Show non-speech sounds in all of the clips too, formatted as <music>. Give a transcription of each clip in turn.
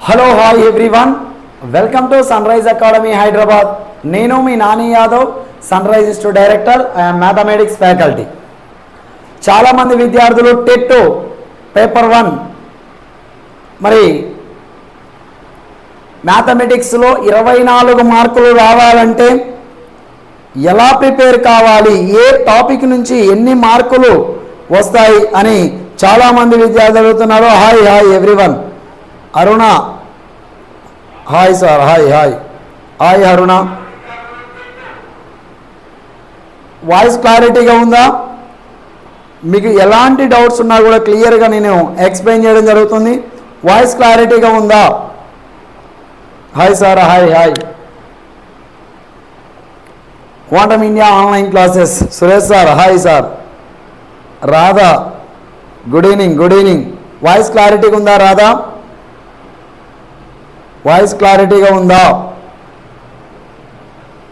Hello hi everyone welcome to sunrise academy Hyderabad నేను మీ Nani Yadav sunrise institute director and mathematics faculty చాలామంది విద్యార్థులు TET paper one మరి మ్యాథమెటిక్స్లో ఇరవై నాలుగు మార్కులు రావాలంటే ఎలా ప్రిపేర్ కావాలి? ఏ టాపిక్ నుంచి ఎన్ని మార్కులు వస్తాయి అని చాలామంది విద్యార్థులు అడుగుతున్నారు. Hi hi everyone Aruna. Hi sir hi hi. Hi Aruna. Voice క్లారిటీగా ఉందా? మీకు ఎలాంటి డౌట్స్ ఉన్నా కూడా క్లియర్గా నేను ఎక్స్ప్లెయిన్ చేయడం జరుగుతుంది. వాయిస్ క్లారిటీగా ఉందా? Hi sir hi hi. Quantum India online classes. Suresh sir hi sir. Radha good evening good evening. Voice క్లారిటీగా ఉందా రాధా? వాయిస్ క్లారిటీగా ఉందా?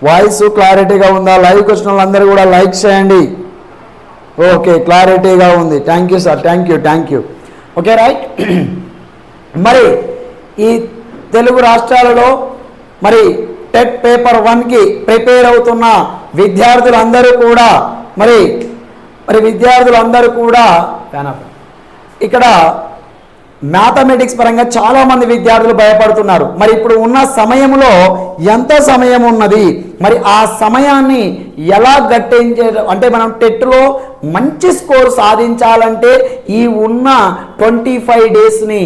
వాయిస్ క్లారిటీగా ఉందా? లైవ్ వచ్చిన వాళ్ళందరూ కూడా లైక్ చేయండి. ఓకే క్లారిటీగా ఉంది. Thank you sir thank you thank you okay right మరి ఈ తెలుగు రాష్ట్రాలలో మరి టెట్ పేపర్ వన్కి ప్రిపేర్ అవుతున్న విద్యార్థులందరూ కూడా మరి మరి విద్యార్థులందరూ కూడా ఇక్కడ మ్యాథమెటిక్స్ పరంగా చాలామంది విద్యార్థులు భయపడుతున్నారు. మరి ఇప్పుడు ఉన్న సమయంలో ఎంత సమయం ఉన్నది? మరి ఆ సమయాన్ని ఎలా గట్టించే అంటే మనం టెట్లో మంచి స్కోర్ సాధించాలంటే ఈ ఉన్న ట్వంటీ ఫైవ్ డేస్ని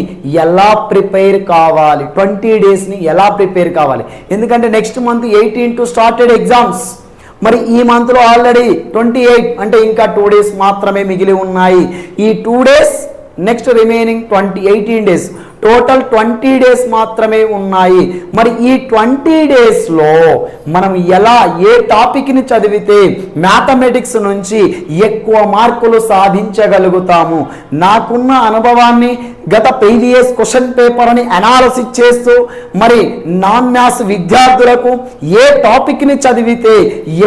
ఎలా ప్రిపేర్ కావాలి? ట్వంటీ డేస్ని ఎలా ప్రిపేర్ కావాలి? ఎందుకంటే next month eighteen to started exams. మరి ఈ మంత్లో ఆల్రెడీ ట్వంటీ ఎయిట్ అంటే ఇంకా టూ డేస్ మాత్రమే మిగిలి ఉన్నాయి. ఈ two days next remaining twenty eighteen days total twenty days మాత్రమే ఉన్నాయి. మరి ఈ ట్వంటీ డేస్లో మనం ఎలా ఏ టాపిక్ని చదివితే మ్యాథమెటిక్స్ నుంచి ఎక్కువ మార్కులు సాధించగలుగుతాము? నాకున్న అనుభవాన్ని గత ప్రీవియస్ క్వశ్చన్ పేపర్ అని అనాలసిస్ చేస్తూ మరి నాన్ మ్యాథ్స్ విద్యార్థులకు ఏ టాపిక్ని చదివితే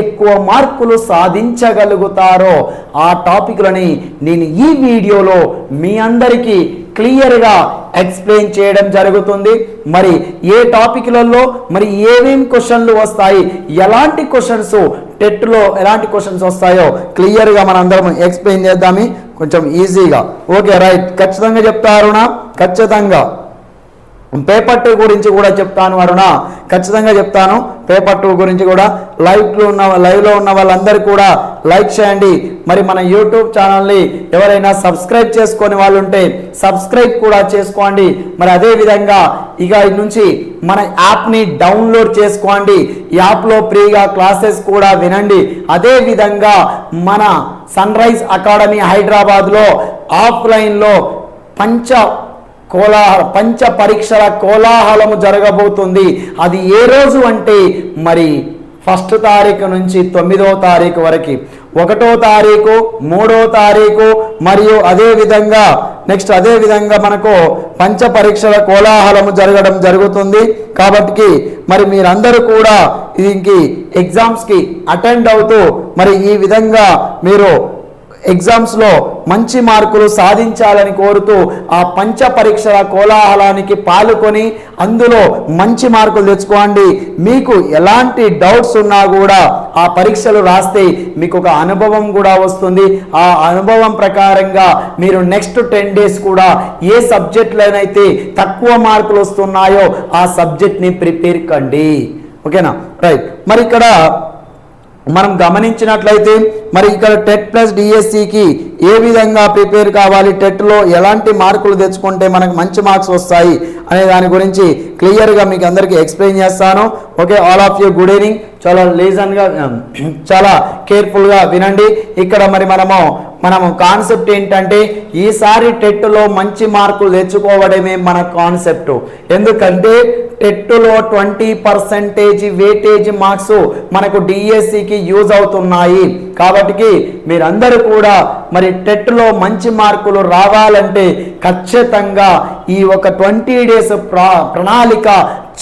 ఎక్కువ మార్కులు సాధించగలుగుతారో ఆ టాపిక్లని నేను ఈ వీడియోలో మీ అందరికీ క్లియర్గా ఎక్స్ప్లెయిన్ చేయడం జరుగుతుంది. మరి ఏ టాపిక్లలో మరి ఏమేం క్వశ్చన్లు వస్తాయి ఎలాంటి క్వశ్చన్స్ టెట్లో ఎలాంటి క్వశ్చన్స్ వస్తాయో క్లియర్గా మనందరం ఎక్స్ప్లెయిన్ చేద్దామి. కొంచెం ఈజీగా. Okay right. ఖచ్చితంగా చెప్తారునా ఖచ్చితంగా. పేపర్ టూ గురించి కూడా చెప్తాను అరుణ. ఖచ్చితంగా చెప్తాను. పేపర్ టూ గురించి కూడా లైవ్లో ఉన్న లైవ్లో ఉన్న వాళ్ళందరూ కూడా లైక్ చేయండి. మరి మన యూట్యూబ్ ఛానల్ని ఎవరైనా సబ్స్క్రైబ్ చేసుకొని వాళ్ళు ఉంటే సబ్స్క్రైబ్ కూడా చేసుకోండి. మరి అదే విధంగా ఇక నుంచి మన యాప్ని డౌన్లోడ్ చేసుకోండి. యాప్లో ఫ్రీగా క్లాసెస్ కూడా వినండి. అదేవిధంగా మన సన్ రైజ్ అకాడమీ హైదరాబాద్లో ఆఫ్లైన్లో పంచ కోలాహల పంచ పరీక్షల కోలాహలము జరగబోతుంది. అది ఏ రోజు అంటే మరి ఫస్ట్ తారీఖు నుంచి తొమ్మిదో తారీఖు వరకు. ఒకటో తారీఖు మూడో తారీఖు మరియు అదే విధంగా నెక్స్ట్ అదే విధంగా మనకు పంచ పరీక్షల కోలాహలము జరగడం జరుగుతుంది. కాబట్టి మరి మీరందరూ కూడా దీనికి ఎగ్జామ్స్కి అటెండ్ అవుతూ మరి ఈ విధంగా మీరు ఎగ్జామ్స్లో మంచి మార్కులు సాధించాలని కోరుతూ ఆ పంచ పరీక్షల కోలాహలానికి పాల్గొని అందులో మంచి మార్కులు తెచ్చుకోండి. మీకు ఎలాంటి డౌట్స్ ఉన్నా కూడా ఆ పరీక్షలు రాస్తే మీకు ఒక అనుభవం కూడా వస్తుంది. ఆ అనుభవం ప్రకారంగా మీరు నెక్స్ట్ టెన్ డేస్ కూడా ఏ సబ్జెక్టులోనైతే తక్కువ మార్కులు వస్తున్నాయో ఆ సబ్జెక్ట్ని ప్రిపేర్ కండి. ఓకేనా? రైట్. మరి ఇక్కడ మనం గమనించినట్లయితే మరి ఇక్కడ టెట్ ప్లస్ డిఎస్సికి ఏ విధంగా ప్రిపేర్ కావాలి? టెట్లో ఎలాంటి మార్కులు తెచ్చుకుంటే మనకు మంచి మార్క్స్ వస్తాయి? అనే దాని గురించి క్లియర్గా మీకు అందరికీ ఎక్స్ప్లెయిన్ చేస్తాను. Okay all of you good evening చాలా లీజన్గా um, చాలా కేర్ఫుల్గా వినండి. ఇక్కడ మరి మనము మనము కాన్సెప్ట్ ఏంటంటే ఈసారి టెట్లో మంచి మార్కులు తెచ్చుకోవడమే మన కాన్సెప్ట్ ఎందుకంటే టెట్లో ట్వంటీ పర్సెంటేజ్ వేటేజ్ మార్క్స్ మనకు డిఎస్సికి యూజ్ అవుతున్నాయి. కాబట్టి మీరందరూ కూడా మరి టెట్లో మంచి మార్కులు రావాలంటే ఖచ్చితంగా ఈ ఒక ట్వంటీ డేస్ ప్రా ప్రణాళిక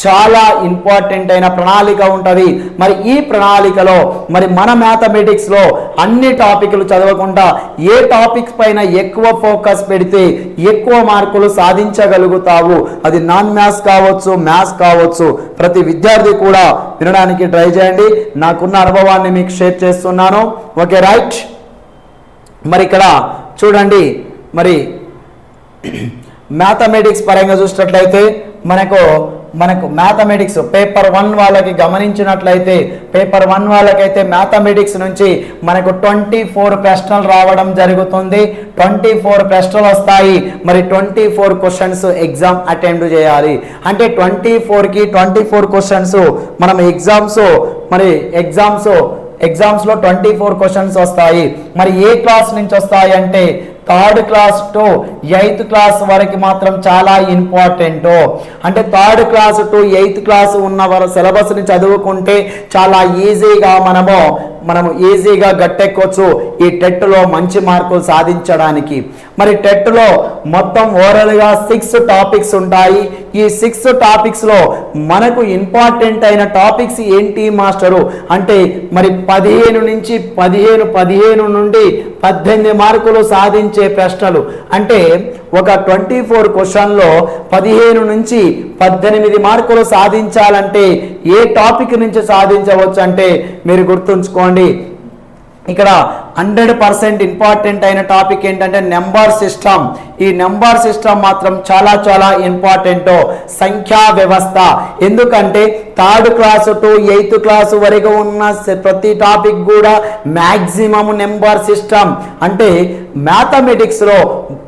చాలా ఇంపార్టెంట్ అయిన ప్రణాళిక ఉంటుంది. మరి ఈ ప్రణాళికలో మరి మన మ్యాథమెటిక్స్లో అన్ని టాపిక్లు చదవకుండా ఏ టాపిక్స్ పైన ఎక్కువ ఫోకస్ పెడితే ఎక్కువ మార్కులు సాధించగలుగుతావు? అది నాన్ మ్యాథ్స్ కావచ్చు మ్యాథ్స్ కావచ్చు. ప్రతి విద్యార్థి కూడా వినడానికి ట్రై చేయండి. నాకున్న అనుభవాన్ని మీకు షేర్ చేస్తున్నాను. Okay right? మరి ఇక్కడ చూడండి. మరి <clears throat> మ్యాథమెటిక్స్ పరంగా చూసినట్లయితే మనకు మనకు మ్యాథమెటిక్స్ పేపర్ వన్ వాళ్ళకి గమనించినట్లయితే పేపర్ వన్ వాళ్ళకైతే మ్యాథమెటిక్స్ నుంచి మనకు ట్వంటీ ఫోర్ ప్రశ్నలు రావడం జరుగుతుంది. ట్వంటీ ఫోర్ ప్రశ్నలు వస్తాయి. మరి twenty four questions exam attend చేయాలి. అంటే ట్వంటీ ఫోర్కి ట్వంటీ ఫోర్ క్వశ్చన్స్ మనం ఎగ్జామ్స్ మరి ఎగ్జామ్స్ ఎగ్జామ్స్లో ట్వంటీ ఫోర్ క్వశ్చన్స్ వస్తాయి. మరి ఏ క్లాస్ నుంచి వస్తాయి అంటే third class to eighth class వరకు మాత్రం చాలా ఇంపార్టెంట్. అంటే third class to eighth class ఉన్న వారు సిలబస్ని చదువుకుంటే చాలా ఈజీగా మనము మనము ఈజీగా గట్టెక్కొచ్చు ఈ టెట్లో మంచి మార్కులు సాధించడానికి. మరి టెట్లో మొత్తం ఓవరాల్గా సిక్స్ టాపిక్స్ ఉంటాయి. ఈ సిక్స్ టాపిక్స్లో మనకు ఇంపార్టెంట్ అయిన టాపిక్స్ ఏంటి మాస్టరు? అంటే మరి పదిహేను నుంచి పదిహేను పదిహేను నుండి పద్దెనిమిది మార్కులు సాధించే ప్రశ్నలు. అంటే ఒక ట్వంటీ ఫోర్ క్వశ్చన్లో పదిహేను నుంచి పద్దెనిమిది మార్కులు సాధించాలంటే ఏ టాపిక్ నుంచి సాధించవచ్చు అంటే మీరు గుర్తుంచుకోండి. ఇక్కడ హండ్రెడ్ పర్సెంట్ ఇంపార్టెంట్ అయిన టాపిక్ ఏంటంటే నెంబర్ సిస్టమ్. ఈ నెంబర్ సిస్టమ్ మాత్రం చాలా చాలా ఇంపార్టెంట్ సంఖ్యా వ్యవస్థ. ఎందుకంటే third class to eighth class వరకు ఉన్న ప్రతి టాపిక్ కూడా మ్యాక్సిమం నెంబర్ సిస్టమ్. అంటే మ్యాథమెటిక్స్లో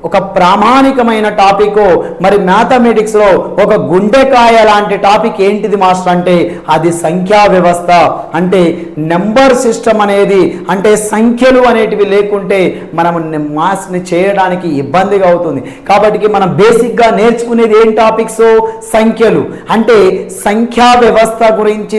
ఒక ప్రామాణికమైన టాపిక్ మరి మ్యాథమెటిక్స్లో ఒక గుండెకాయ లాంటి టాపిక్ ఏంటిది మాస్టర్ అంటే అది సంఖ్యా వ్యవస్థ. అంటే నెంబర్ సిస్టమ్ అనేది అంటే సంఖ్యలు అనేటివి లేకుంటే మనం మాస్ని చేయడానికి ఇబ్బందిగా అవుతుంది. కాబట్టి మనం బేసిక్గా నేర్చుకునేది ఏం టాపిక్స్? సంఖ్యలు. అంటే సంఖ్యా వ్యవస్థ గురించి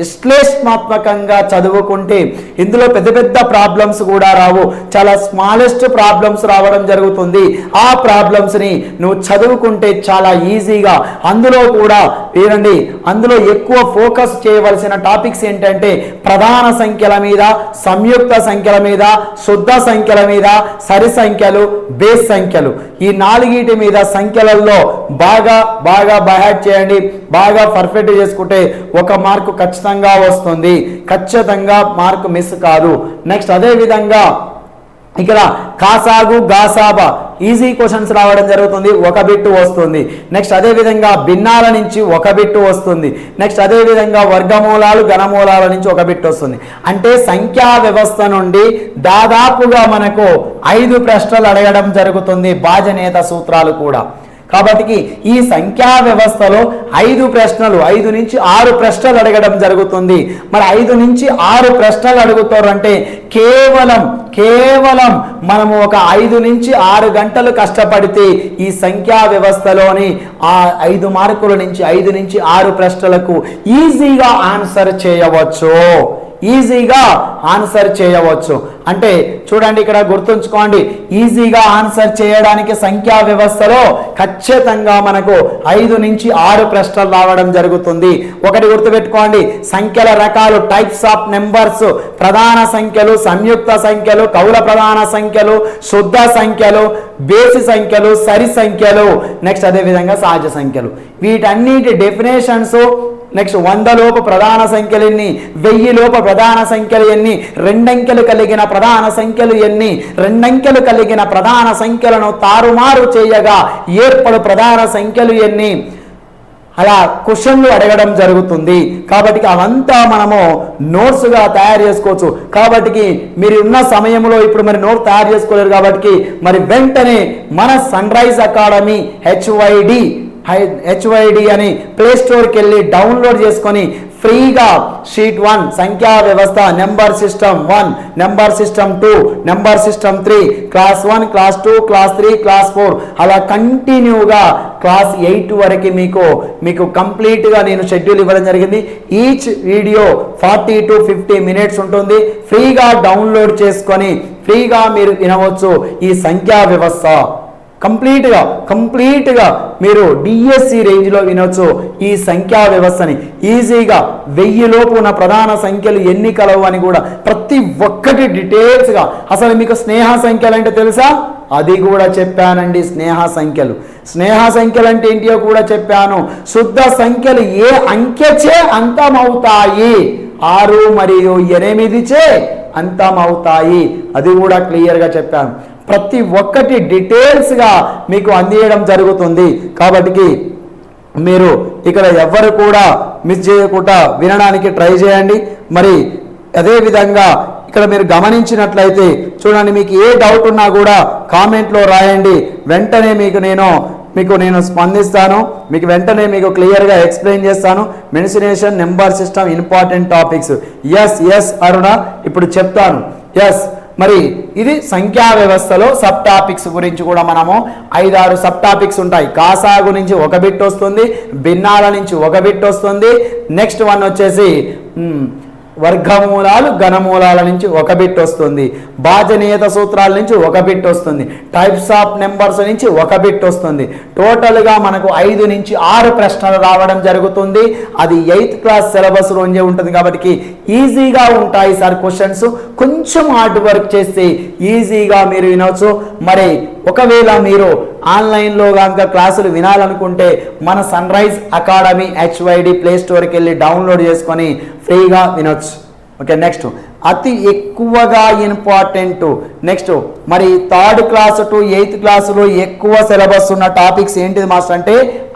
విశ్లేషణాత్మకంగా చదువుకుంటే ఇందులో పెద్ద పెద్ద ప్రాబ్లమ్స్ కూడా రావు. చాలా స్మాలెస్ట్ ప్రాబ్లమ్స్ రావడం జరుగుతుంది. ఆ ప్రాబ్లమ్స్ని నువ్వు చదువుకుంటే చాలా ఈజీగా. అందులో కూడా వీరండి అందులో ఎక్కువ ఫోకస్ చేయవలసిన టాపిక్స్ ఏంటంటే ప్రధాన సంఖ్యల మీద సంయుక్త సంఖ్యల మీద శుద్ధ సంఖ్యల మీద సరి సంఖ్యలు బేస్ సంఖ్యలు. ఈ నాలుగిటి మీద సంఖ్యలలో బాగా బాగా బయాట్ చేయండి. బాగా పర్ఫెక్ట్ చేసుకుంటే ఒక మార్కు ఖచ్చితంగా వస్తుంది. ఖచ్చితంగా మార్కు మిస్ కాదు. నెక్స్ట్ అదే విధంగా ఇక్కడ కాసాగు గాసాబా ఈజీ క్వశ్చన్స్ రావడం జరుగుతుంది ఒక బిట్టు వస్తుంది. నెక్స్ట్ అదే విధంగా భిన్నాల నుంచి ఒక బిట్టు వస్తుంది. నెక్స్ట్ అదే విధంగా వర్గమూలాలు ఘనమూలాల నుంచి ఒక బిట్టు వస్తుంది. అంటే సంఖ్యా వ్యవస్థ నుండి దాదాపుగా మనకు ఐదు ప్రశ్నలు అడగడం జరుగుతుంది బాజనేత సూత్రాలు కూడా. కాబట్టి ఈ సంఖ్యా వ్యవస్థలో ఐదు ప్రశ్నలు ఐదు నుంచి ఆరు ప్రశ్నలు అడగడం జరుగుతుంది. మరి ఐదు నుంచి ఆరు ప్రశ్నలు అడుగుతారు అంటే కేవలం కేవలం మనము ఒక ఐదు నుంచి ఆరు గంటలు కష్టపడితే ఈ సంఖ్యా వ్యవస్థలోని ఆ ఐదు మార్కుల నుంచి ఐదు నుంచి ఆరు ప్రశ్నలకు ఈజీగా ఆన్సర్ చేయవచ్చు. ఈజీగా ఆన్సర్ చేయవచ్చు. అంటే చూడండి ఇక్కడ గుర్తుంచుకోండి. ఈజీగా ఆన్సర్ చేయడానికి సంఖ్యా వ్యవస్థలో ఖచ్చితంగా మనకు ఐదు నుంచి ఆరు ప్రశ్నలు రావడం జరుగుతుంది. ఒకటి గుర్తుపెట్టుకోండి. సంఖ్యల రకాలు టైప్స్ ఆఫ్ నెంబర్స్ ప్రధాన సంఖ్యలు సంయుక్త సంఖ్యలు కౌల ప్రధాన సంఖ్యలు శుద్ధ సంఖ్యలు బేసి సంఖ్యలు సరి సంఖ్యలు నెక్స్ట్ అదేవిధంగా సహజ సంఖ్యలు. వీటన్నిటి డెఫినేషన్స్ నెక్స్ట్ వంద లోపు ప్రధాన సంఖ్యలు ఎన్ని? వెయ్యిలోపు ప్రధాన సంఖ్యలు ఎన్ని? రెండంకెలు కలిగిన ప్రధాన సంఖ్యలు ఎన్ని? రెండంకెలు కలిగిన ప్రధాన సంఖ్యలను తారుమారు చేయగా ఏర్పడు ప్రధాన సంఖ్యలు ఎన్ని? అలా క్వశ్చన్లు అడగడం జరుగుతుంది. కాబట్టి అవంతా మనము నోట్స్గా తయారు చేసుకోవచ్చు. కాబట్టి మీరు ఉన్న సమయంలో ఇప్పుడు మరి నోట్ తయారు చేసుకోలేరు కాబట్టి మరి వెంటనే మన sun rise Academy HYD HYD అని ప్లే స్టోర్కి వెళ్ళి డౌన్లోడ్ చేసుకొని ఫ్రీగా షీట్ వన్ సంఖ్యా వ్యవస్థ number system one number system two number system three class one class two class three class four అలా కంటిన్యూగా క్లాస్ ఎయిట్ వరకు మీకు మీకు కంప్లీట్గా నేను షెడ్యూల్ ఇవ్వడం జరిగింది. Each video forty to fifty minutes ఉంటుంది. ఫ్రీగా డౌన్లోడ్ చేసుకొని ఫ్రీగా మీరు వినవచ్చు ఈ సంఖ్యా వ్యవస్థ. కంప్లీట్గా కంప్లీట్గా మీరు డిఎస్సి రేంజ్లో వినొచ్చు ఈ సంఖ్యా వ్యవస్థని. ఈజీగా వెయ్యిలోపు ఉన్న ప్రధాన సంఖ్యలు ఎన్ని కలవు అని కూడా ప్రతి ఒక్కటి డీటెయిల్స్గా. అసలు మీకు స్నేహ సంఖ్యలు అంటే తెలుసా? అది కూడా చెప్పానండి స్నేహ సంఖ్యలు. స్నేహ సంఖ్యలు అంటే ఏంటియో కూడా చెప్పాను. శుద్ధ సంఖ్యలు ఏ అంకెచే అంతమవుతాయి? ఆరు మరియు ఎనిమిదిచే అంతమవుతాయి. అది కూడా క్లియర్గా చెప్పాను. ప్రతి ఒక్కటి డీటెయిల్స్గా మీకు అందియడం జరుగుతుంది. కాబట్టి మీరు ఇక్కడ ఎవ్వరు కూడా మిస్ చేయకుండా వినడానికి ట్రై చేయండి. మరి అదే విధంగా ఇక్కడ మీరు గమనించినట్లయితే చూడండి మీకు ఏ డౌట్ ఉన్నా కూడా కామెంట్లో రాయండి. వెంటనే మీకు నేను మీకు నేను స్పందిస్తాను. మీకు వెంటనే మీకు క్లియర్గా ఎక్స్ప్లెయిన్ చేస్తాను. Mensuration number system important topics. Yes yes Aruna ఇప్పుడు చెప్తాను. ఎస్ మరి ఇది సంఖ్యా వ్యవస్థలో సబ్ టాపిక్స్ గురించి కూడా మనము ఐదారు సబ్ టాపిక్స్ ఉంటాయి. కాసాగు నుంచి ఒక బిట్ వస్తుంది భిన్నాల నుంచి ఒక బిట్ వస్తుంది. నెక్స్ట్ వన్ వచ్చేసి వర్గమూలాలు ఘనమూలాల నుంచి ఒక బిట్ వస్తుంది. భాజనీయత సూత్రాల నుంచి ఒక బిట్ వస్తుంది. టైప్స్ ఆఫ్ నెంబర్స్ నుంచి ఒక బిట్ వస్తుంది. టోటల్గా మనకు ఐదు నుంచి ఆరు ప్రశ్నలు రావడం జరుగుతుంది. అది ఎయిత్ క్లాస్ సిలబస్లోనే ఉంటుంది కాబట్టి ఈజీగా ఉంటాయి సార్ క్వశ్చన్స్ కొంచెం హార్డ్ వర్క్ చేస్తే ఈజీగా మీరు వినవచ్చు. మరి ఒకవేళ మీరు ఆన్లైన్లో కనుక క్లాసులు వినాలనుకుంటే మన sun rise Academy HYD play స్టోర్కి వెళ్ళి డౌన్లోడ్ చేసుకొని ఫ్రీగా వినొచ్చు. ఓకే నెక్స్ట్ అతి ఎక్కువగా ఇంపార్టెంట్ నెక్స్ట్ మరి థర్డ్ క్లాస్ టు ఎయిత్ క్లాసులో ఎక్కువ సిలబస్ ఉన్న టాపిక్స్ ఏంటిది మాస్టర్ అంటే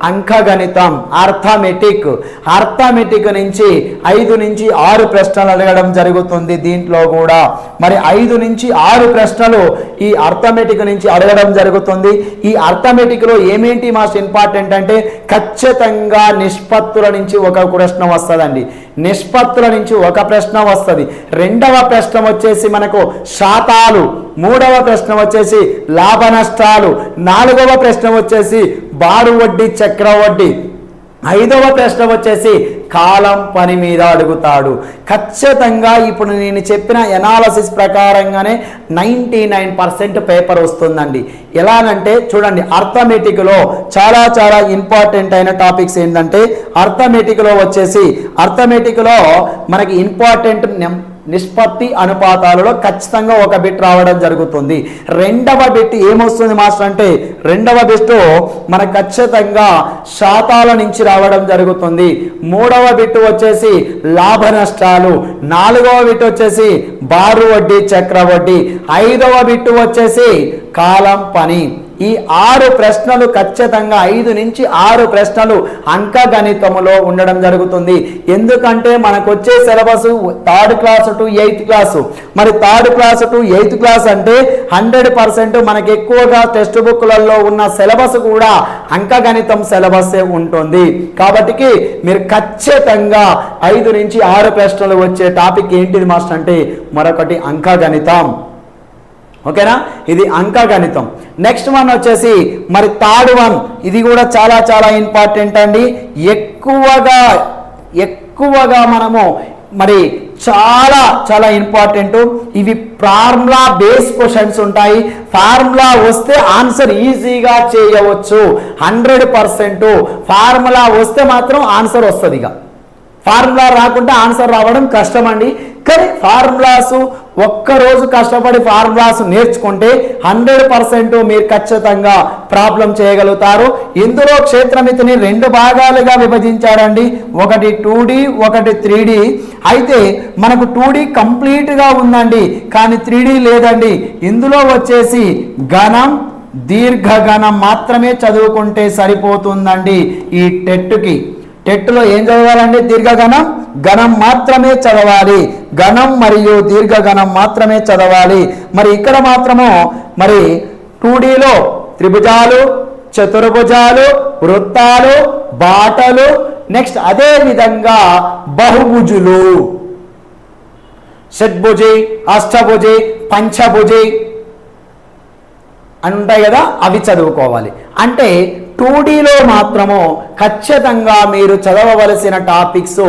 అంకగణితం అర్థమెటిక్ అర్థమెటిక్ నుంచి ఐదు నుంచి ఆరు ప్రశ్నలు అడగడం జరుగుతుంది దీంట్లో కూడా. మరి ఐదు నుంచి ఆరు ప్రశ్నలు ఈ అర్థమెటిక్ నుంచి అడగడం జరుగుతుంది. ఈ అర్థమెటిక్లో ఏమేంటి మాస్టర్ ఇంపార్టెంట్ అంటే ఖచ్చితంగా నిష్పత్తుల నుంచి ఒక ప్రశ్న వస్తుందండి. నిష్పత్తుల నుంచి ఒక ప్రశ్న వస్తుంది. రెండు రెండవ ప్రశ్న వచ్చేసి మనకు శాతాలు మూడవ ప్రశ్న వచ్చేసి లాభ నష్టాలు నాలుగవ ప్రశ్న వచ్చేసి బారు వడ్డీ చక్ర వడ్డీ. ఐదవ ప్రశ్న వచ్చేసి కాలం పని మీద అడుగుతాడు. ఖచ్చితంగా ఇప్పుడు నేను చెప్పిన ఎనాలసిస్ ప్రకారంగానే నైంటీ నైన్ పర్సెంట్ పేపర్ వస్తుందండి. ఎలానంటే చూడండి అర్థమెటిక్లో చాలా చాలా ఇంపార్టెంట్ అయిన టాపిక్స్ ఏంటంటే అర్థమెటిక్లో వచ్చేసి అర్థమెటిక్లో మనకి ఇంపార్టెంట్ నిష్పత్తి అనుపాతాలలో ఖచ్చితంగా ఒక బిట్ రావడం జరుగుతుంది. రెండవ బిట్ ఏమొస్తుంది మాస్టర్ అంటే రెండవ బిట్ మన ఖచ్చితంగా శాతాల నుంచి రావడం జరుగుతుంది. మూడవ బిట్ వచ్చేసి లాభ నష్టాలు నాలుగవ బిట్ వచ్చేసి బారు వడ్డీ చక్ర వడ్డీ ఐదవ బిట్ వచ్చేసి కాలం పని. ఈ ఆరు ప్రశ్నలు ఖచ్చితంగా ఐదు నుంచి ఆరు ప్రశ్నలు అంకగణితములో ఉండడం జరుగుతుంది. ఎందుకంటే మనకు వచ్చే syllabus third class to eighth class. మరి third class to eighth class అంటే హండ్రెడ్ పర్సెంట్ మనకి ఎక్కువగా టెక్స్ట్ బుక్లలో ఉన్న సిలబస్ కూడా అంకగణితం సిలబస్సే ఉంటుంది. కాబట్టి మీరు ఖచ్చితంగా ఐదు నుంచి ఆరు ప్రశ్నలు వచ్చే టాపిక్ ఏంటిది మాస్టర్ అంటే మరొకటి అంకగణితం. ఓకేనా? ఇది అంకగణితం నెక్స్ట్ వన్ వచ్చేసి మరి థర్డ్ వన్. ఇది కూడా చాలా చాలా ఇంపార్టెంట్ అండి. ఎక్కువగా ఎక్కువగా మనము మరి చాలా చాలా ఇంపార్టెంట్ ఇవి ఫార్ములా బేస్ క్వశ్చన్స్ ఉంటాయి. ఫార్ములా వస్తే ఆన్సర్ ఈజీగా చేయవచ్చు. హండ్రెడ్ పర్సెంట్ ఫార్ములా వస్తే మాత్రం ఆన్సర్ వస్తుంది ఇక ఫార్ములా రాకుంటే ఆన్సర్ రావడం కష్టం అండి కానీ ఫార్ములాస్ ఒక్కరోజు కష్టపడి ఫార్ములాస్ నేర్చుకుంటే హండ్రెడ్ పర్సెంట్ మీరు ఖచ్చితంగా ప్రాబ్లం చేయగలుగుతారు. ఇందులో క్షేత్రమితిని రెండు భాగాలుగా విభజించారండి. ఒకటి టూ ఒకటి త్రీ అయితే మనకు టూ కంప్లీట్గా ఉందండి. కానీ త్రీ లేదండి. ఇందులో వచ్చేసి ఘనం దీర్ఘగణం మాత్రమే చదువుకుంటే సరిపోతుందండి ఈ టెట్కి. టెట్లో ఏం చదవాలండి? దీర్ఘగణం? గణం మాత్రమే చదవాలి. గణం మరియు దీర్ఘగణం మాత్రమే చదవాలి. మరి ఇక్కడ మాత్రము మరి టూడీలో త్రిభుజాలు చతుర్భుజాలు వృత్తాలు బాటలు నెక్స్ట్ అదే విధంగా బహుభుజులు. షడ్భుజి అష్టభుజి పంచభుజి అని ఉంటాయి కదా అవి చదువుకోవాలి. అంటే టూ డీలో మాత్రము ఖచ్చితంగా మీరు చదవవలసిన topics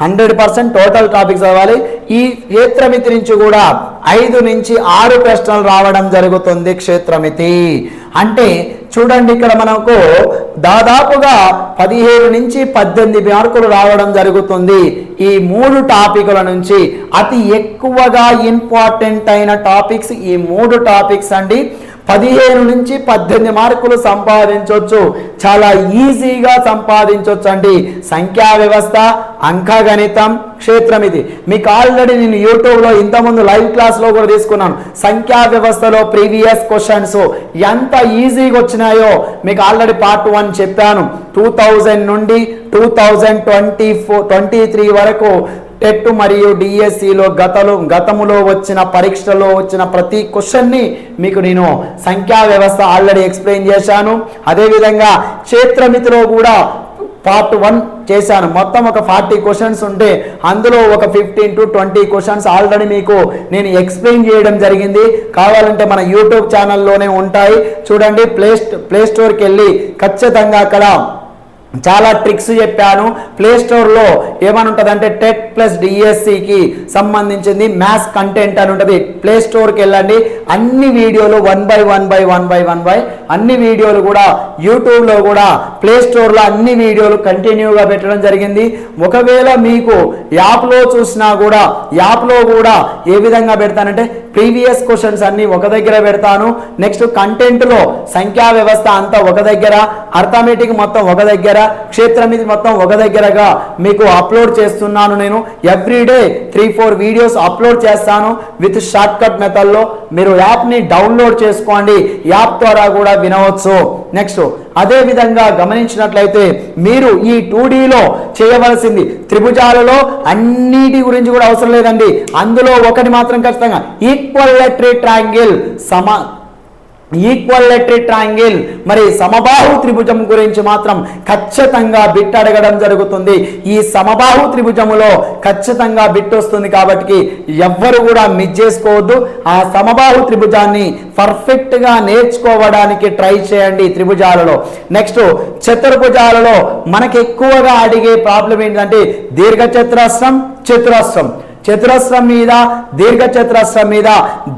hundred percent total topics చదవాలి. ఈ క్షేత్రమితి నుంచి కూడా ఐదు నుంచి ఆరు ప్రశ్నలు రావడం జరుగుతుంది క్షేత్రమితి. అంటే చూడండి ఇక్కడ మనకు దాదాపుగా పదిహేడు నుంచి పద్దెనిమిది మార్కులు రావడం జరుగుతుంది. ఈ మూడు టాపిక్ల నుంచి అతి ఎక్కువగా ఇంపార్టెంట్ అయిన టాపిక్స్ ఈ మూడు టాపిక్స్ అండి. పదిహేను నుంచి పద్దెనిమిది మార్కులు సంపాదించవచ్చు చాలా ఈజీగా సంపాదించవచ్చు అండి సంఖ్యా వ్యవస్థ అంకగణితం క్షేత్రం ఇది. మీకు ఆల్రెడీ నేను యూట్యూబ్లో ఇంతకుముందు లైవ్ క్లాస్లో కూడా తీసుకున్నాను. సంఖ్యా వ్యవస్థలో ప్రీవియస్ క్వశ్చన్స్. ఎంత ఈజీగా వచ్చినాయో మీకు ఆల్రెడీ పార్ట్ వన్ చెప్పాను. టూ థౌజండ్ నుండి two thousand twenty four twenty three వరకు టెట్ మరియు డిఎస్సిలో గతలు గతములో వచ్చిన పరీక్షలో వచ్చిన ప్రతి క్వశ్చన్ని మీకు నేను సంఖ్యా వ్యవస్థ ఆల్రెడీ ఎక్స్ప్లెయిన్ చేశాను. అదేవిధంగా క్షేత్రమితిలో కూడా పార్ట్ వన్ చేశాను. మొత్తం ఒక ఫార్టీ క్వశ్చన్స్ ఉంటే అందులో ఒక fifteen to twenty questions already మీకు నేను ఎక్స్ప్లెయిన్ చేయడం జరిగింది. కావాలంటే మన యూట్యూబ్ ఛానల్లోనే ఉంటాయి. చూడండి ప్లే ప్లే స్టోర్కి వెళ్ళి ఖచ్చితంగా అక్కడ చాలా ట్రిక్స్ చెప్పాను. ప్లే స్టోర్లో ఏమనుంటుందంటే అంటే టెట్ ప్లస్ డిఎస్సికి సంబంధించింది మ్యాథ్స్ కంటెంట్ అని ఉంటుంది. ప్లే స్టోర్కి వెళ్ళండి. అన్ని వీడియోలు one by one by one by one by అన్ని వీడియోలు కూడా యూట్యూబ్లో కూడా ప్లే స్టోర్లో అన్ని వీడియోలు కంటిన్యూగా పెట్టడం జరిగింది. ఒకవేళ మీకు యాప్లో చూసినా కూడా యాప్లో కూడా ఏ విధంగా పెడతానంటే ప్రీవియస్ క్వశ్చన్స్ అన్ని ఒక దగ్గర పెడతాను. నెక్స్ట్ కంటెంట్లో సంఖ్యా వ్యవస్థ అంతా ఒక దగ్గర అర్థమెటిక్ మొత్తం ఒక దగ్గర క్షేత్రం ఇది మొత్తం ఒక దగ్గరగా మీకు అప్లోడ్ చేస్తున్నాను నేను. Everyday three four videos upload చేస్తాను విత్ షార్ట్ కట్ మెథడ్లో మీరు యాప్ని డౌన్లోడ్ చేసుకోండి. యాప్ ద్వారా కూడా వినవచ్చు. నెక్స్ట్ అదే విధంగా గమనించినట్లయితే మీరు ఈ టూ డీలో చేయవలసింది త్రిభుజాలలో అన్నిటి గురించి కూడా అవసరం లేదండి. అందులో ఒకటి మాత్రం ఖచ్చితంగా ఈక్వల్లెటరీ ట్రాంగిల్ సమ ఈక్వల్లెటరీ ట్రాంగిల్ మరి సమబాహు త్రిభుజం గురించి మాత్రం ఖచ్చితంగా బిట్ అడగడం జరుగుతుంది. ఈ సమబాహు త్రిభుజములో ఖచ్చితంగా బిట్ వస్తుంది కాబట్టి ఎవ్వరు కూడా మిస్ చేసుకోవద్దు. ఆ సమబాహు త్రిభుజాన్ని పర్ఫెక్ట్గా నేర్చుకోవడానికి ట్రై చేయండి ఈ త్రిభుజాలలో. నెక్స్ట్ చతుర్భుజాలలో మనకి ఎక్కువగా అడిగే ప్రాబ్లం ఏంటంటే దీర్ఘచతురస్రం చతురస్రం. చతురస్రం మీద దీర్ఘ చతురస్రం మీద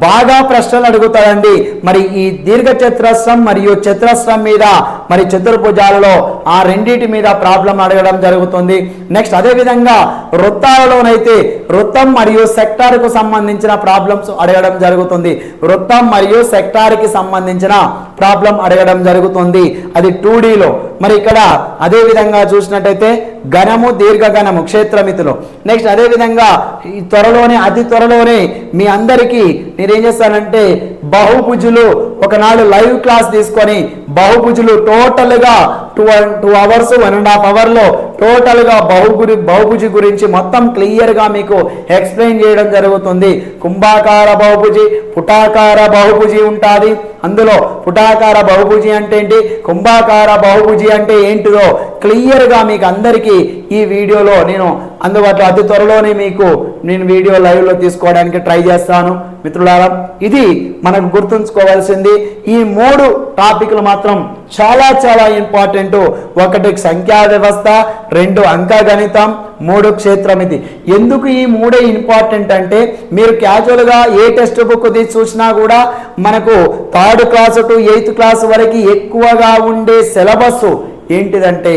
బాగా ప్రశ్నలు అడుగుతాడండి. మరి ఈ దీర్ఘ చతురస్రం మరియు చతురస్రం మీద మరి చతుర్భుజాలలో ఆ రెండింటి మీద ప్రాబ్లం అడగడం జరుగుతుంది. నెక్స్ట్ అదేవిధంగా వృత్తాలలోనైతే వృత్తం మరియు సెక్టార్కు సంబంధించిన ప్రాబ్లమ్స్ అడగడం జరుగుతుంది. వృత్తం మరియు సెక్టార్కి సంబంధించిన ప్రాబ్లం అడగడం జరుగుతుంది. అది టూ డీలో. మరి ఇక్కడ అదేవిధంగా చూసినట్టయితే ఘనము దీర్ఘ ఘనము క్షేత్రమితిలో. నెక్స్ట్ అదేవిధంగా ఈ త్వరలోనే అతి త్వరలోనే మీ అందరికీ నేనేం చేస్తానంటే బహుభుజులు. ఒకనాడు లైవ్ క్లాస్ తీసుకొని బహుభుజులు టోటల్గా two two hours one and half అవర్లో టోటల్గా బహుగురి బహుభుజి గురించి మొత్తం క్లియర్గా మీకు ఎక్స్ప్లెయిన్ చేయడం జరుగుతుంది. కుంభాకార బహుభుజి పుటాకార బహుభుజి ఉంటుంది. అందులో పుటాకార బహుభుజి అంటే ఏంటి? కుంభాకార బహుభుజి అంటే ఏంటిదో క్లియర్గా మీకు అందరికీ ఈ వీడియోలో నేను అందుబాటులో అతి త్వరలోనే మీకు నేను వీడియో లైవ్లో తీసుకోవడానికి ట్రై చేస్తాను. మిత్రులారా ఇది మనకు గుర్తుంచుకోవాల్సింది ఈ మూడు టాపిక్లు మాత్రం చాలా చాలా ఇంపార్టెంట్. ఒకటి సంఖ్యా వ్యవస్థ రెండు అంకగణితం మూడు క్షేత్రం ఇది ఎందుకు ఈ మూడే ఇంపార్టెంట్ అంటే మీరు క్యాజువల్గా ఏ టెక్స్ట్ బుక్ తీసి చూసినా కూడా మనకు third class to eighth class వరకు ఎక్కువగా ఉండే సిలబస్ ఏంటిదంటే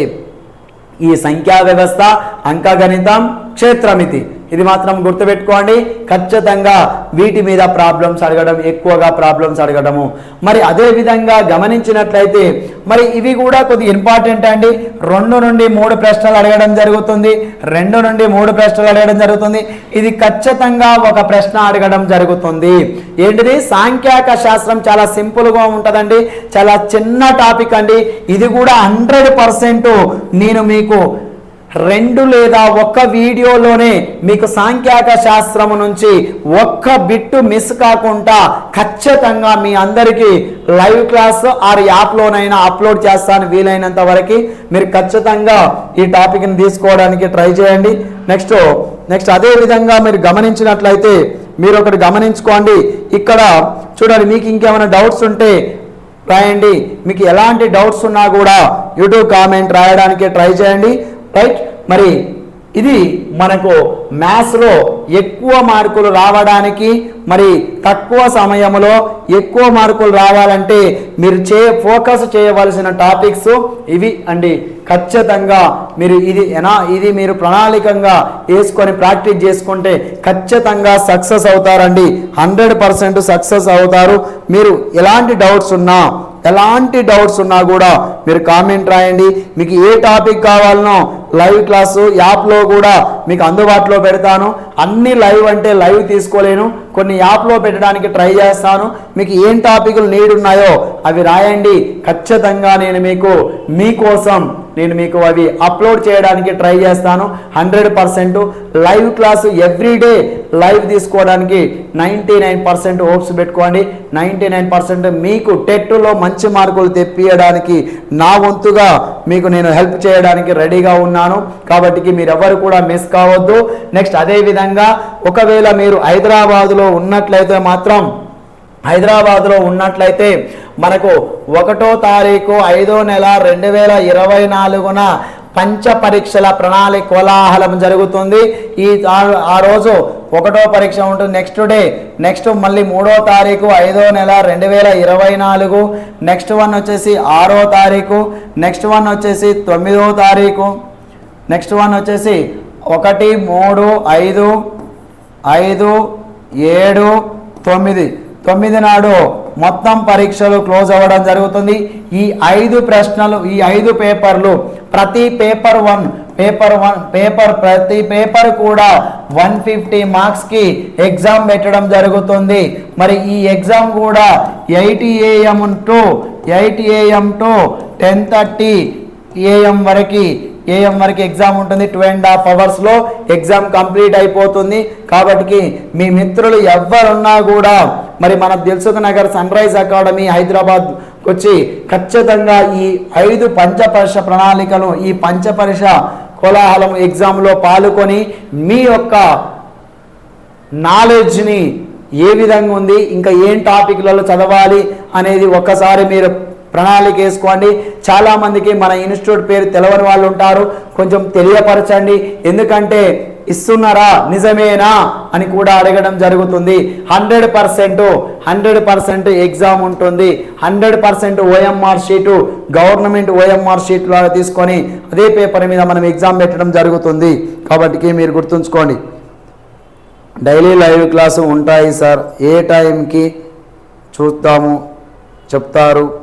ఈ సంఖ్యా వ్యవస్థ అంకగణితం క్షేత్రమితి. ఇది మాత్రం గుర్తుపెట్టుకోండి. ఖచ్చితంగా వీటి మీద ప్రాబ్లమ్స్ అడగడం ఎక్కువగా ప్రాబ్లమ్స్ అడగడము. మరి అదే విధంగా గమనించినట్లయితే మరి ఇవి కూడా కొద్ది ఇంపార్టెంట్ అండి. రెండు నుండి మూడు ప్రశ్నలు అడగడం జరుగుతుంది. రెండు నుండి మూడు ప్రశ్నలు అడగడం జరుగుతుంది. ఇది ఖచ్చితంగా ఒక ప్రశ్న అడగడం జరుగుతుంది. ఏంటిది? సాంఖ్యాక శాస్త్రం చాలా సింపుల్గా ఉంటుందండి. చాలా చిన్న టాపిక్ అండి. ఇది కూడా హండ్రెడ్ నేను మీకు రెండు లేదా ఒక్క వీడియోలోనే మీకు సాంఖ్యాక శాస్త్రము నుంచి ఒక్క బిట్టు మిస్ కాకుండా ఖచ్చితంగా మీ అందరికీ లైవ్ క్లాస్ ఆర్ యాప్లోనైనా అప్లోడ్ చేస్తాను వీలైనంత వరకు. మీరు ఖచ్చితంగా ఈ టాపిక్ని తీసుకోవడానికి ట్రై చేయండి. నెక్స్ట్ నెక్స్ట్ అదే విధంగా మీరు గమనించినట్లయితే మీరు ఒకటి గమనించుకోండి. ఇక్కడ చూడండి మీకు ఇంకేమైనా డౌట్స్ ఉంటే రాయండి. మీకు ఎలాంటి డౌట్స్ ఉన్నా కూడా యూట్యూబ్ కామెంట్ రాయడానికి ట్రై చేయండి. రైట్ మరి ఇది మనకు మ్యాథ్స్లో ఎక్కువ మార్కులు రావడానికి మరి తక్కువ సమయంలో ఎక్కువ మార్కులు రావాలంటే మీరు చే ఫోకస్ చేయవలసిన టాపిక్స్ ఇవి అండి. ఖచ్చితంగా మీరు ఇది ఎనా ఇది మీరు ప్రణాళికంగా వేసుకొని ప్రాక్టీస్ చేసుకుంటే ఖచ్చితంగా సక్సెస్ అవుతారండి. హండ్రెడ్ పర్సెంట్ సక్సెస్ అవుతారు. మీరు ఎలాంటి డౌట్స్ ఉన్నా ఎలాంటి డౌట్స్ ఉన్నా కూడా మీరు కామెంట్ రాయండి. మీకు ఏ టాపిక్ కావాలనో లైవ్ క్లాసు యాప్లో కూడా మీకు అందుబాటులో పెడతాను. అన్ని లైవ్ అంటే లైవ్ తీసుకోలేను. కొన్ని యాప్లో పెట్టడానికి ట్రై చేస్తాను. మీకు ఏం టాపిక్లు నీడున్నాయో అవి రాయండి. ఖచ్చితంగా నేను మీకు మీకోసం నేను మీకు అవి అప్లోడ్ చేయడానికి ట్రై చేస్తాను. Hundred percent live class everyday live తీసుకోవడానికి నైంటీ నైన్ పర్సెంట్ హోప్స్ పెట్టుకోండి. నైంటీ నైన్ పర్సెంట్ మీకు టెట్లో మంచి మార్కులు తెప్పియడానికి నా వంతుగా మీకు నేను హెల్ప్ చేయడానికి రెడీగా ఉన్నాను. కాబట్టి మీరు ఎవరు కూడా మిస్ కావద్దు. నెక్స్ట్ అదేవిధంగా ఒకవేళ మీరు హైదరాబాదులో ఉన్నట్లయితే మాత్రం హైదరాబాద్లో ఉన్నట్లయితే మనకు ఒకటో తారీఖు ఐదో నెల రెండు వేల ఇరవై నాలుగున పంచ పరీక్షల ప్రణాళిక కోలాహలం జరుగుతుంది. ఈ ఆ- రోజు ఒకటో పరీక్ష ఉంటుంది. నెక్స్ట్ డే నెక్స్ట్ మళ్ళీ మూడో తారీఖు ఐదో నెల రెండు వేల ఇరవై నాలుగు. నెక్స్ట్ వన్ వచ్చేసి ఆరో తారీఖు. నెక్స్ట్ వన్ వచ్చేసి తొమ్మిదో తారీఖు. నెక్స్ట్ వన్ వచ్చేసి ఒకటి మూడు ఐదు ఐదు ఏడు తొమ్మిది. తొమ్మిది నాడు మొత్తం పరీక్షలు క్లోజ్ అవ్వడం జరుగుతుంది. ఈ ఐదు ప్రశ్నలు ఈ ఐదు పేపర్లు ప్రతి paper one paper one paper ప్రతి పేపర్ కూడా వన్ ఫిఫ్టీ మార్క్స్కి ఎగ్జామ్ పెట్టడం జరుగుతుంది. మరి ఈ ఎగ్జామ్ కూడా eight AM to eight AM to ten thirty AM వరకు ఏఎం వరకు ఎగ్జామ్ ఉంటుంది. టూ అండ్ హాఫ్ అవర్స్లో ఎగ్జామ్ కంప్లీట్ అయిపోతుంది. కాబట్టి మీ మిత్రులు ఎవరున్నా కూడా మరి మన Dilsukh Nagar sun rise academy Hyderabad వచ్చి ఖచ్చితంగా ఈ ఐదు పంచపరీక్ష ప్రణాళికను ఈ పంచపరీక్ష కోలాహలం ఎగ్జామ్లో పాల్గొని మీ యొక్క నాలెడ్జ్ని ఏ విధంగా ఉంది ఇంకా ఏం టాపిక్లలో చదవాలి అనేది ఒక్కసారి మీరు ప్రణాళిక వేసుకోండి. చాలామందికి మన ఇన్స్టిట్యూట్ పేరు తెలవని వాళ్ళు ఉంటారు. కొంచెం తెలియపరచండి. ఎందుకంటే ఇస్తున్నారా? నిజమేనా? అని కూడా అడగడం జరుగుతుంది. Hundred percent hundred percent exam ఉంటుంది. Hundred percent OMR sheet government OMR sheet లాగా తీసుకొని అదే పేపర్ మీద మనం ఎగ్జామ్ పెట్టడం జరుగుతుంది. కాబట్టి మీరు గుర్తుంచుకోండి. డైలీ లైవ్ క్లాసు ఉంటాయి సార్. ఏ టైంకి చూస్తాము చెప్తారు.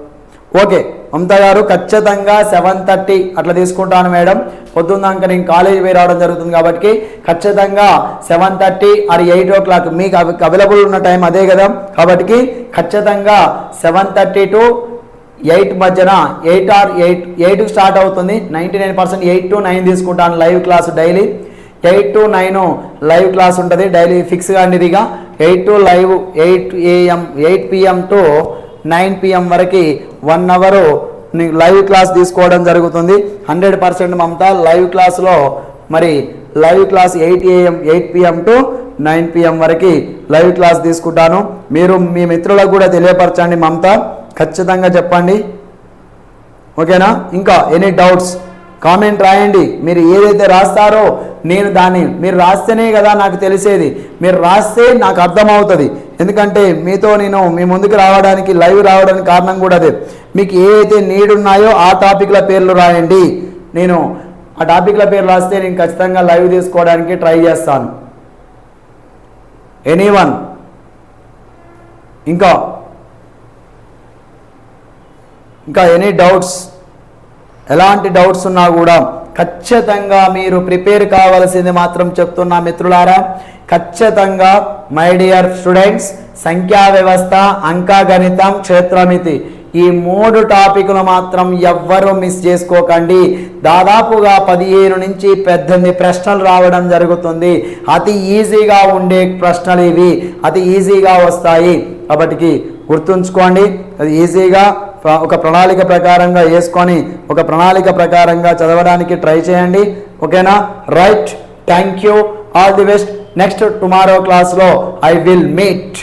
ఓకే. మమతా గారు ఖచ్చితంగా సెవెన్ థర్టీ అట్లా తీసుకుంటాను మేడం. పొద్దున్నాక నేను కాలేజీ పోయి రావడం జరుగుతుంది కాబట్టి ఖచ్చితంగా seven thirty or eight o'clock మీకు అవైలబుల్ ఉన్న టైం అదే కదా. కాబట్టి ఖచ్చితంగా సెవెన్ థర్టీ టు ఎయిట్ మధ్యన eight or eight eight start అవుతుంది. Ninety nine percent eight to nine తీసుకుంటాను live class daily. Eight to nine live class ఉంటుంది. డైలీ ఫిక్స్గా అండి ఇదిగా eight to live eight AM eight PM to nine PM వరకు one hour live class తీసుకోవడం జరుగుతుంది. Hundred percent Mamata live క్లాస్లో మరి live class eight AM eight PM to nine PM వరకు లైవ్ క్లాస్ తీసుకుంటాను. మీరు మీ మిత్రులకు కూడా తెలియపరచండి మమతా. ఖచ్చితంగా చెప్పండి. ఓకేనా? ఇంకా ఎనీ డౌట్స్ కామెంట్ రాయండి. మీరు ఏదైతే రాస్తారో నేను దాన్ని మీరు రాస్తేనే కదా నాకు తెలిసేది. మీరు రాస్తే నాకు అర్థమవుతుంది. ఎందుకంటే మీతో నేను మీ ముందుకు రావడానికి లైవ్ రావడానికి కారణం కూడా అదే. మీకు ఏదైతే నీడ్ ఉన్నాయో ఆ టాపిక్ల పేర్లు రాయండి. నేను ఆ టాపిక్ల పేరు రాస్తే నేను ఖచ్చితంగా లైవ్ తీసుకోవడానికి ట్రై చేస్తాను. ఎనీవన్ ఇంకా? ఇంకా ఎనీ డౌట్స్ ఎలాంటి డౌట్స్ ఉన్నా కూడా ఖచ్చితంగా మీరు ప్రిపేర్ కావాల్సింది మాత్రం చెప్తున్నా మిత్రులారా. ఖచ్చితంగా మై డియర్ స్టూడెంట్స్ సంఖ్యా వ్యవస్థ అంకగణితం క్షేత్రమితి ఈ మూడు టాపిక్లు మాత్రం ఎవ్వరూ మిస్ చేసుకోకండి. దాదాపుగా పదిహేను నుంచి పద్దెనిమిది ప్రశ్నలు రావడం జరుగుతుంది. అతి ఈజీగా ఉండే ప్రశ్నలు ఇవి. అతి ఈజీగా వస్తాయి. కాబట్టి గుర్తుంచుకోండి. అది ఈజీగా ఒక ప్రణాళిక ప్రకారంగా వేసుకొని ఒక ప్రణాళిక ప్రకారంగా చదవడానికి ట్రై చేయండి. ఓకేనా? Right. Thank you. All the best. Next tomorrow క్లాస్లో ఐ విల్ మీట్.